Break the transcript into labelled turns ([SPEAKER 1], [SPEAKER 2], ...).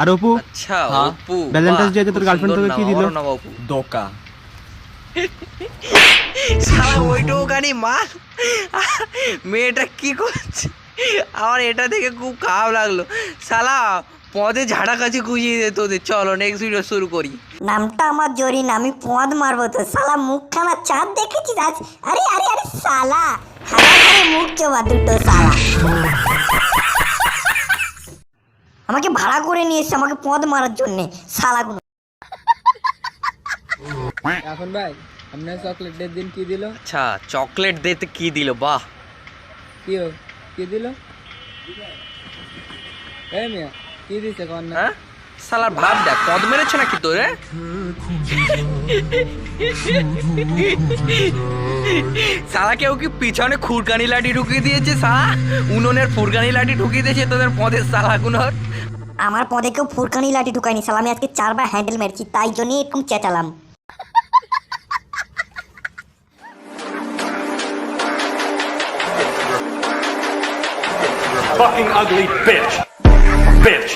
[SPEAKER 1] আর অপু?
[SPEAKER 2] আচ্ছা
[SPEAKER 3] হ্যাঁ?
[SPEAKER 2] অপু
[SPEAKER 1] Valentine's
[SPEAKER 2] বাহ,
[SPEAKER 1] তোর
[SPEAKER 2] সুন্দর
[SPEAKER 1] তোকে কি দিল?
[SPEAKER 3] দোকা।
[SPEAKER 2] শালা ওইটুকানি মাল মেয়েটা কি করছে? আমার এটা দেখে খুব খারাপ লাগল। শালা পদে ঝাড়া কাছে গুজিয়ে দে তোদের। চলো নেক্সট ভিডিও শুরু করি।
[SPEAKER 4] নামটা আমার জরিন আমি পদ মারবো তো সালা মুখখানা চাঁদ দেখেছিস আজ? আরে আরে আরে সালা হারা মুখ চোবা দুটো সালা আমাকে ভাড়া করে নিয়ে এসছে আমাকে পদ মারার জন্যে সালাগুলো
[SPEAKER 5] এখন ভাই আপনার চকলেটের দিন কি দিল?
[SPEAKER 2] আচ্ছা চকলেট দিতে কি দিল? বাহ।
[SPEAKER 5] কি ও কি দিল? এই মিয়া কি দিছে কন না?
[SPEAKER 2] হ্যাঁ? শালার ভাব দেখ পদ মেরেছে নাকি তোরে? শালা কেউ কি পিছনে খুরকানি লাঠি ঢুকিয়ে দিয়েছে শালা উনুনের ফুরকানি লাঠি ঢুকিয়ে দিয়েছে তোদের পদের শালাগুলোর
[SPEAKER 4] আমার পদে কেউ ফুরকানি লাঠি ঢুকায়নি সালা আমি আজকে চারবার হ্যান্ডেল মেরেছি তাই জন্যই এরকম চেঁচালাম
[SPEAKER 6] fucking ugly bitch. Bitch.